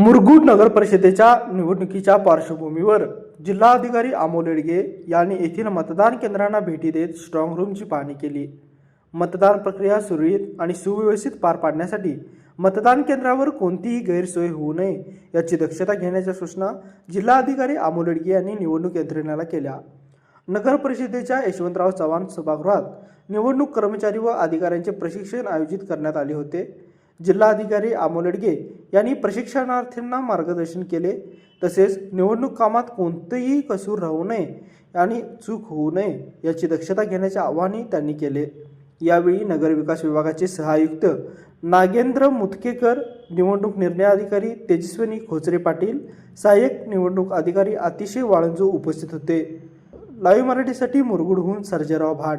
मुरगुड नगर परिषदेच्या निवडणुकीच्या पार्श्वभूमीवर जिल्हाधिकारी अमोल येडगे यांनी येथील मतदान केंद्रांना भेटी देत स्ट्रॉंग रूमची पाहणी केली. मतदान प्रक्रिया सुरळीत आणि सुव्यवस्थित पार पाडण्यासाठी मतदान केंद्रावर कोणतीही गैरसोय होऊ नये याची दक्षता घेण्याच्या सूचना जिल्हाधिकारी अमोल येडगे यांनी निवडणूक यंत्रणेला केल्या. नगर परिषदेच्या यशवंतराव चव्हाण सभागृहात निवडणूक कर्मचारी व अधिकाऱ्यांचे प्रशिक्षण आयोजित करण्यात आले होते. जिल्हाधिकारी अमोल येडगे यांनी प्रशिक्षणार्थींना मार्गदर्शन केले. तसेच निवडणूक कामात कोणतेही कसूर राहू नये आणि चूक होऊ नये याची दक्षता घेण्याचे आवाहनही त्यांनी केले. यावेळी नगरविकास विभागाचे सहायुक्त नागेंद्र मुतकेकर निवडणूक निर्णय अधिकारी तेजस्विनी खोचरे पाटील सहाय्यक निवडणूक अधिकारी अतिशय वाळंजू उपस्थित होते. लाईव्ह मराठीसाठी मुरगुडहून सर्जेराव भाट.